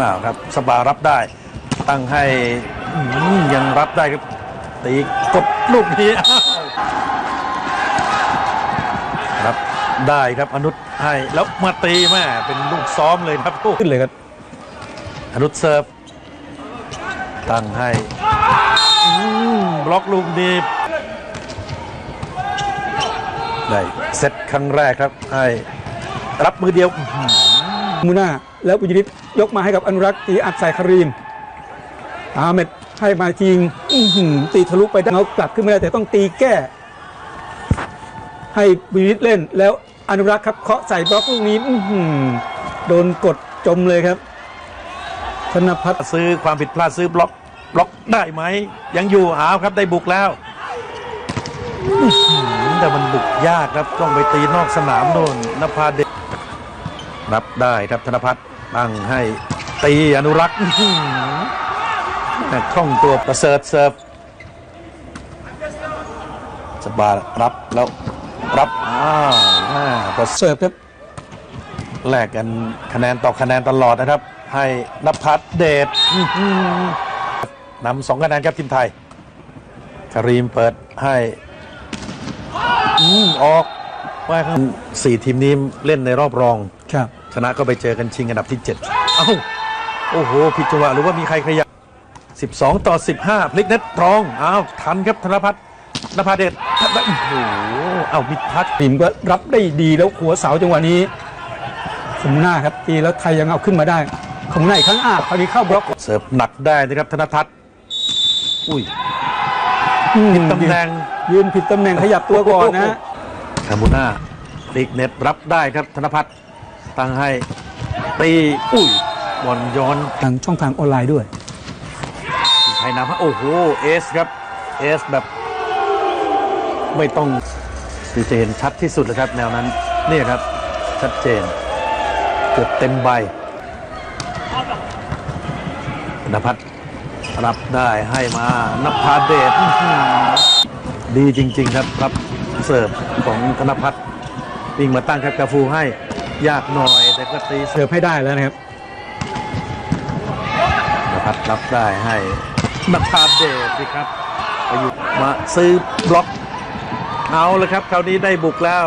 มาครับสบารับได้ ตั้งให้อืมยังรับได้ครับตีกดลูกนี้อ้าวรับได้ครับอนุษให้แล้วมาตีแม่เป็นลูกซ้อมเลยครับโอ้ขึ้นเลยครับอนุษเซิร์ฟตั้งให้อืมบล็อกลูกนี้ได้เซตครั้งแรกครับให้รับมือเดียวอื้อหือ มูนาแล้วบุญยริตยกมาให้กับอนุรักษ์ตีอัดใส่คารีมอาเมดให้มาจริงตีทะลุไปได้เขากลับขึ้นไม่ได้แต่ต้องตีแก้ ให้บุญยริตเล่น แล้วอนุรักษ์ครับเคาะใส่บล็อกลูกนี้โดนกดจมเลยครับ ธนพัฒน์ซื้อความผิดพลาดซื้อบล็อกบล็อกได้ไหม ยังอยู่หาครับได้บุกแล้วแต่มันบุกยากครับต้องไปตีนอกสนามโน่นนภาเดช รับได้ครับธนพัฒน์ตั้งให้ตีอนุรักษ์ข้อหือแม่คล่องตัวประเสริฐเซิร์ฟสบารับแล้วรับอ้าวประเสริฐเสิร์ฟครับแลกกันคะแนนต่อคะแนนตลอดนะครับ ให้นภัสเดชนำสองคะแนนครับทีมไทยคารีมเปิดให้อออกว่าข้างสี่ทีมนี้เล่นในรอบรองครับ ชนะก็ไปเจอกันชิงอันดับที่ 7 เอ้า โอ้โห ผิดจังหวะหรือว่ามีใครขยับ 12 ต่อ 15 พลิกเน็ตรอง อ้าว ทันครับธนพัฒน์นภาเดชโอ้โห เอ้ามิตรพัฒน์ทีมก็รับได้ดีแล้วหัวเสาจังหวะนี้สมหน้าครับตีแล้วไทยยังเอาขึ้นมาได้ของในข้างอ้าคราวนี้เข้าบล็อกเสิร์ฟหนักได้นะครับธนทัศน์อุ้ยอืมตำแหน่งยืนผิดตำแหน่งขยับตัวก่อนนะฮะคามูน่าพลิกเน็ตรับได้ครับธนพัฒน์ ตั้งให้ตีอุ้ยบอลย้อนทางช่องทางออนไลน์ด้วยไทยนำฮะโอ้โหเอสครับเอสแบบ ไม่ต้องคือจะเห็นชัดที่สุดเลยครับ แนวนั้นนี่ครับชัดเจนเกือบเต็มใบนภัทรรับได้ให้มานภาเดชอื้อหือดีจริง ๆ ครับ รับเสิร์ฟของธนพัฒน์วิ่งมาตั้งครับกาฟูให้ ยากหน่อย แต่ก็ตีเสิร์ฟเสิร์ฟให้ได้แล้วนะครับนภัทรรับได้ให้นภาเดชสิครับประยุทธ์มาซื้อบล็อกเอาเลยครับ คราวนี้ได้บุกแล้ว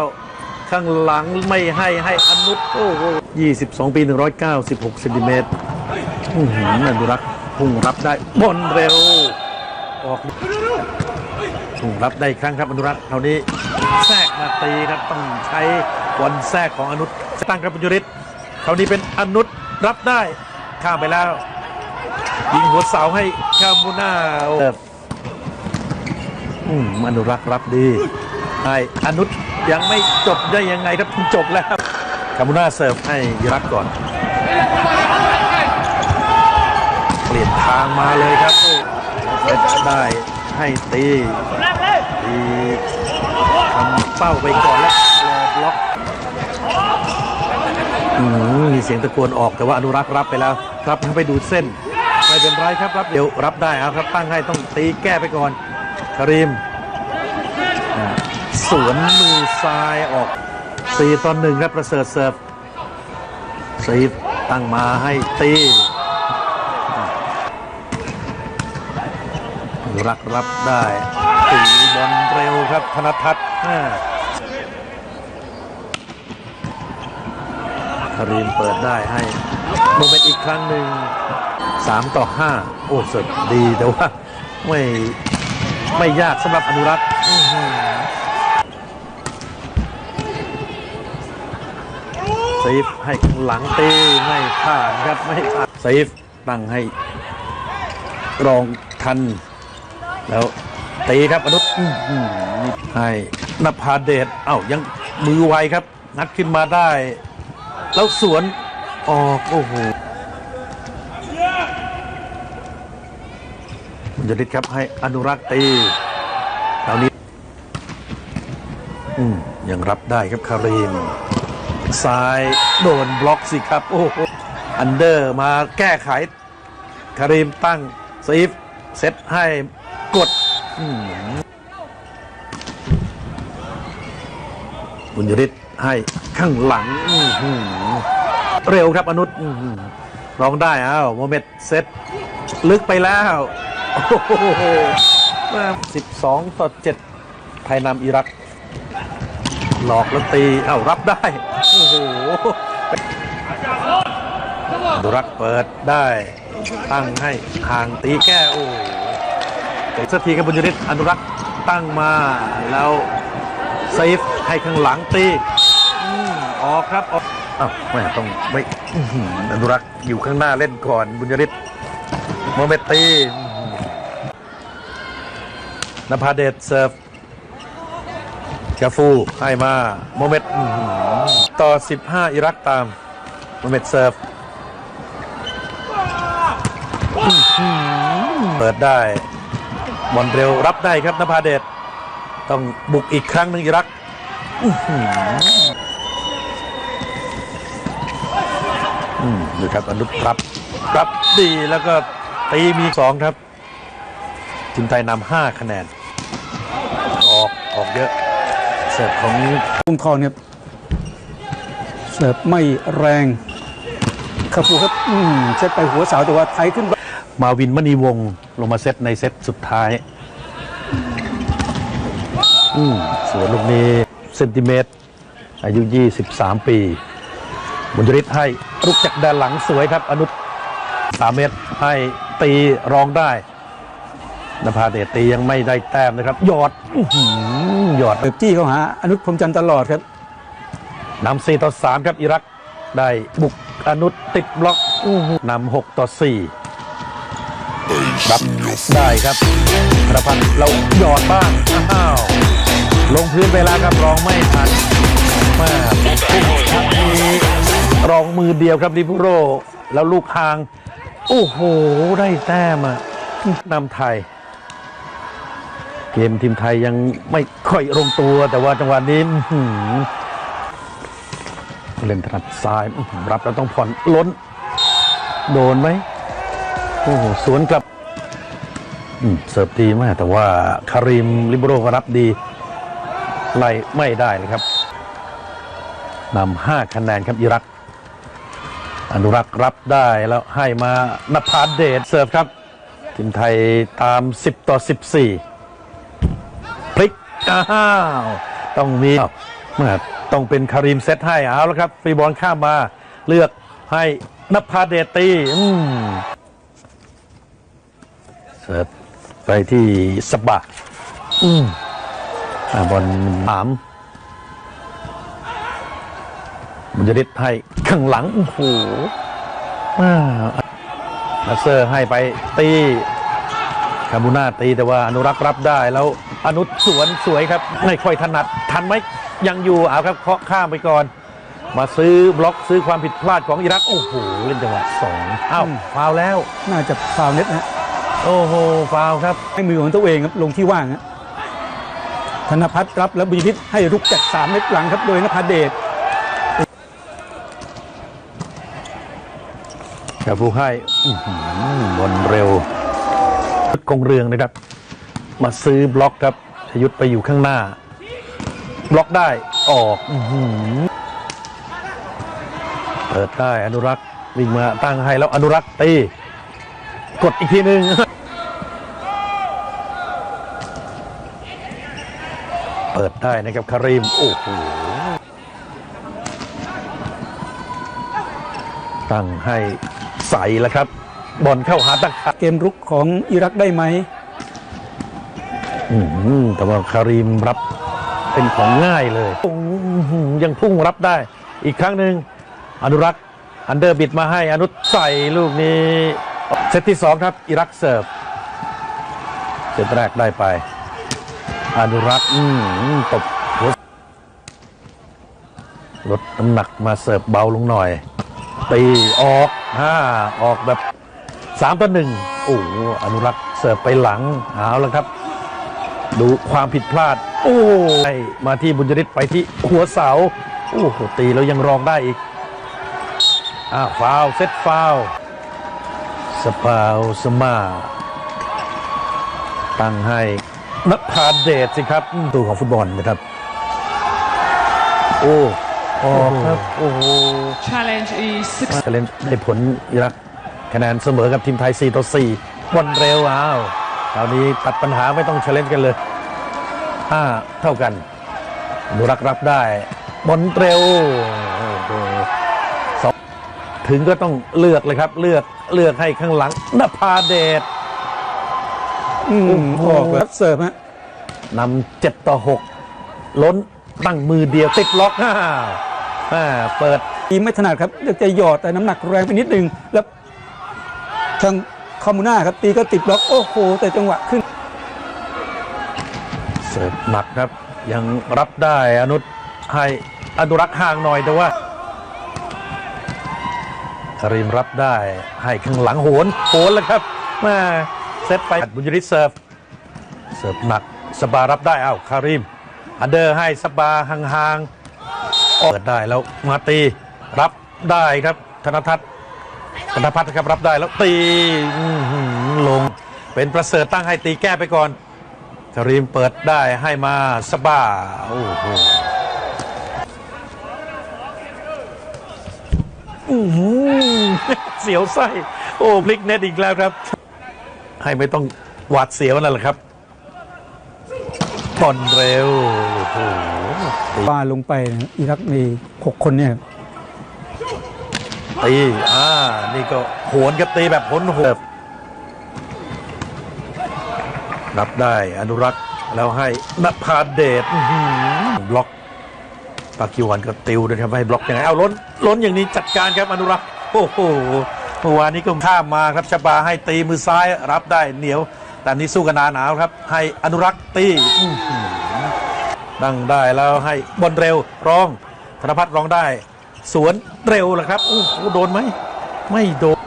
ข้างหลังไม่ให้ให้อนุษโอ้โห22ปี196เซนติเมตรอื้อหืออนุรักษ์พุ่งรับได้บอลเร็ว ออกพุ่งรับได้อีกครั้งครับอนุรักษ์คราวนี้แทรกมาตีครับต้องใช้ บอลแทรกของอนุษตั้งครับบุญยริศคราวนี้เป็นอนุษรับได้ข้ามไปแล้ว ยิงหัวเสาให้คามูน่าโอ้อืมอนุรักษ์รับดีให้อนุษยังไม่จบได้ยังไงครับจบแล้วคามูน่าเสิร์ฟให้ยรักษ์ก่อน เปลี่ยนทางมาเลยครับโอ้เซตได้ให้ตีตีทำเป้าไปก่อนแล้วรอบล็อก อืมมีเสียงตะโกนออกแต่ว่าอนุรักษ์รับไปแล้วรับไปดูเส้นไม่เป็นไรครับรับเดี๋ยวรับได้เอาครับตั้งให้ต้องตีแก้ไปก่อนคาริมสวนมือซ้ายออกสี่ตอนหนึ่งครับประเสริฐเสิร์ฟสีตั้งมาให้ตีรักรับได้ตีบอลเร็วครับธนทัศน์อ่า คาริมเปิดได้ให้โมเมนต์อีกครั้งหนึ่งสามต่อห้าโอ้สุดดีแต่ว่าไม่ไม่ยากสำหรับอนุรักษ์ซีฟให้หลังตีไม่ผ่านครับไม่ผ่านซีฟตั้งให้รองทัน แล้วตีครับอนุษย์ให้นภาเดชเอ้ายังมือไวครับงัดขึ้นมาได้ แล้วสวนออกโอ้โหคุณจริตครับให้อนุรักษ์ตีคราวนี้อืมยังรับได้ครับคารีมซ้ายโดนบล็อกสิครับ โอ้โหอันเดอร์มาแก้ไข คารีมตั้งซีฟเซตให้กดอืมบุญยริศ ให้ข้างหลังอืเร็วครับอนุษย์อื้อหือร้องได้อ้าวโมเมดเซตลึกไปแล้วโอ้โหสิบสองต่อเจ็ดไทยนำอิรัก หลอกแล้วตีเอ้ารับได้โอ้โหดุรักเปิดได้ ตั้งให้ห่างตีแก้โอ้โหสักทีครับบุญยริศอนุรักษ์ตั้งมาแล้วเซฟให้ข้างหลังตี ออกครับออกอ้าวแม่ต้องไม่อื้อหืออนุรักษ์อยู่ข้างหน้าเล่นก่อนบุญยริศโมเมดตีอื้อหือนภาเดชเซิร์ฟกาฟูให้มาโมเมดอื้อหือต่อ 15 อิรักตามโมเมดเซิร์ฟอื้อหือเปิดได้บอลเร็วรับได้ครับนภาเดชต้องบุกอีกครั้งหนึ่งอิรักอื้อหือ ดูครับอนุรับรับดีแล้วก็ตีมีสองครับทีมไทยนำห้าคะแนน ออกออกเยอะ เสิร์ฟของลุงทองเนี่ยเสิร์ฟไม่แรงคาฟูครับอืมเซตไปหัวเสาแต่ว่าไทยขึ้น มาวินมณีวงศ์ลงมาเซตในเซตสุดท้าย อืมสวนลูกนี้เซนติเมตร อายุ 23 ปีบุญยริศให้ ลุกจากด้านหลังสวยครับ อนุสามเมตรให้ตีรองได้นภาเดชตียังไม่ได้แต้มนะครับหยอดอื้อหือหยอดเสิร์ฟจี้เข้าหา อนุพรหมจันทร์ตลอดครับนำ4ต่อ3ครับอิรักได้บุกอนุติดบล็อกอื้อหือนำ6ต่อ4รับได้ครับธนพันธ์เราหยอดบ้างอ้าวลงพื้นไปแล้วครับรองไม่ทัน รองมือเดียวครับดิพุโร แล้วลูกคาง โอ้โห ได้แต้มอะนำไทย เกมทีมไทยยังไม่ค่อยลงตัว แต่ว่าจังหวะนี้เล่นถนัดซ้าย รับแล้วต้องผ่อนล้น โดนไหมโอ้โหสวนกลับเสิร์ฟดีมาก แต่ว่าคาริมลิบโรก็รับดี ไล่ไม่ได้เลยครับนำห้าคะแนนครับอิรัก อนุรักษ์รับได้แล้วให้มานภาเดชเสิร์ฟครับทีมไทยตาม 10 ต่อ 14 พลิกอ้าวต้องมีเมื่อต้องเป็นคาริมเซตให้เอาแล้วครับฟรีบอลข้ามมาเลือกให้นภาเดชตีเสิร์ฟไปที่สบะอืมอบอลถาม มันจะริดให้ข้างหลังโอ้โหอ่ามาเซอร์ให้ไปตีคาบูนาตีแต่ว่าอนุรักษ์รับได้แล้วอนุสวนสวยครับไม่ค่อยถนัดทันไหมยังอยู่เอาครับเคาะข้ามไปก่อน มาซื้อบล็อกซื้อความผิดพลาดของอิรักโอ้โหเล่นจังหวะสองอ้าวอืมฟาวล์แล้วน่าจะฟาวล์เน็ตนะโอ้โหฟาวล์ครับให้มือของตัวเองครับลงที่ว่างฮะธนพัฒน์รับแล้วบุญยฤทธิ์ให้รุกจากสามเม็ดหลังครับโดยนภาเดช กับผู้ให้บอลเร็วยุทธคงเรืองนะครับ มาซื้อบล็อกครับชยุทธไปอยู่ข้างหน้า บล็อกได้ออกอเปิดได้อนุรักษ์วิ่งมาตั้งให้แล้วอนุรักษ์ตีกดอีกทีหนึ่งเปิดได้นะครับคาริมโอ้โหตั้งให้ ใสแล้วครับ บอลเข้าหาตะขัดเกมรุกของอิรักได้ไหมอืมแต่ว่าคาริมรับเป็นของง่ายเลยอื้อหือยังพุ่งรับได้ อีกครั้งหนึ่งอนุรักษ์อันเดอร์บิดมาให้อนุใส่ลูกนี้เซตที่สองครับอิรักเสิร์ฟเซตแรกได้ไป อนุรักษ์อืมตบหัวลดน้ำหนักมาเสิร์ฟเบาลงหน่อยตีออก ห้าออกแบบสามต่อหนึ่งโอ้อนุรักษ์เสิร์ฟไปหลัง เอาแล้วครับ ดูความผิดพลาด โอ้ยมาที่บุญยริศไปที่หัวเสา โอ้โห ตีแล้วยังรองได้อีกอ่าฟาวเซตฟาวสปาวสมา ตั้งให้นภาเดชสิครับ ตัวของฟุตบอลนะครับ โอ้ อออกครับโอ้โห Challenge is six. จะเล่นได้ผลอิรักคะแนนเสมอกับทีมไทย 4 ต่อ 4 บอลเร็วอ้าวคราวนี้ตัดปัญหาไม่ต้องเชลเลนกันเลย 5 เท่ากันอนุรักษ์รับได้ บอลเร็วโอ้โหสองถึงก็ต้องเลือกเลยครับ เลือกเลือกให้ข้างหลังนภาเดชอืมโอ้โหออกแล้วเสิร์ฟฮะนำเจ็ดต่อหกล้นตั้งมือเดียวติดล็อกอ้าวอ่า เปิดทีมไม่ถนัดครับเลือกจะหยอดแต่น้ำหนักแรงไปนิดนึง แล้วทางคอมมูน่าครับตีก็ติดบล็อกโอ้โห แต่จังหวะขึ้น เสิร์ฟหนักครับ ยังรับได้อนุให้อนุรักษ์ห่างหน่อยแต่ว่าคาริมรับได้ให้ข้างหลังโหนโหนแล้วครับแมาเซตไปบุญยริตเสิร์ฟเสิร์ฟหนักสบารับได้อ้าวคาริมอันเดอร์ให้สบาห่างๆ เปิดได้แล้วมาตีรับได้ครับ ธนทัศน์ธนพัฒน์ครับรับได้แล้วตีลงเป็นประเสริฐตั้งให้ตีแก้ไปก่อนคารีมเปิดได้ให้มาสบาโอ้โหอื้หือเสียวไส้โอ้พลิกเน็ตอีกแล้วครับ ให้ไม่ต้องหวาดเสียวนั่นแหละครับบอลเร็วโอ้โห ปาลงไปอิรักมีหกคนเนี่ยตี อ่า นี่ก็โหนกับตีแบบโหนโหดรับได้อนุรักษ์แล้วให้นภาเดชบล็อกปากิวันก็ติวด้วยครับให้บล็อกยังไง เอาล้น ล้นอย่างนี้จัดการครับอนุรักษ์โอ้โหเมื่อวานนี้ก็ข้ามมาครับชบาให้ตีมือซ้ายรับได้เหนียว แต่นี้สู้กันหนาหนาวครับ ให้อนุรักษ์ตี อื้อหือดังได้แล้วให้บอลเร็วรองธนพัฒน์รองได้ สวนเร็วแหละครับโอ้โหโดนไหมไม่โดน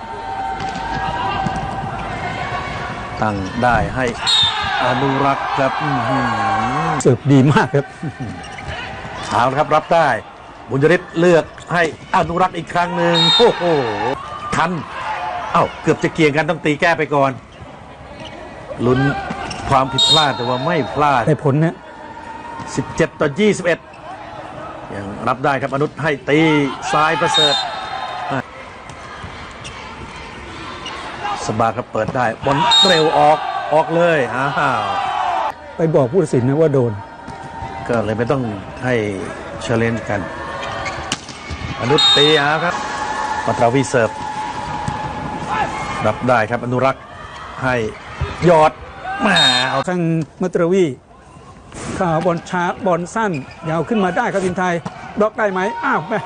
ตั้งได้ให้อนุรักษ์ครับอื้อหือ เสิร์ฟดีมากครับ เอาละครับรับได้ บุญยริศเลือกให้อนุรักษ์อีกครั้งหนึ่งโอ้โหทัน เอ้า เกือบจะเกี่ยงกันต้องตีแก้ไปก่อน ลุ้นความผิดพลาดแต่ว่าไม่พลาด ได้ผลนะ 17 ต่อ 21 ยังรับได้ครับอนุษให้ตีซ้ายประเสริฐอะสบาครับเปิดได้บอลเร็วออกออกเลยอ้าวไปบอกผู้ตัดสินนะว่าโดน ก็เลยไม่ต้องให้เชลเลนกัน อนุษตีอาครับปัตราวีเสิร์ฟรับได้ครับอนุรักษ์ให้ยอดแหมาเอาทางมัตรวีข่าว บอลช้าบอลสั้นยาวขึ้นมาได้ครับทีมไทยบล็อกได้ไหมอ้าวแม่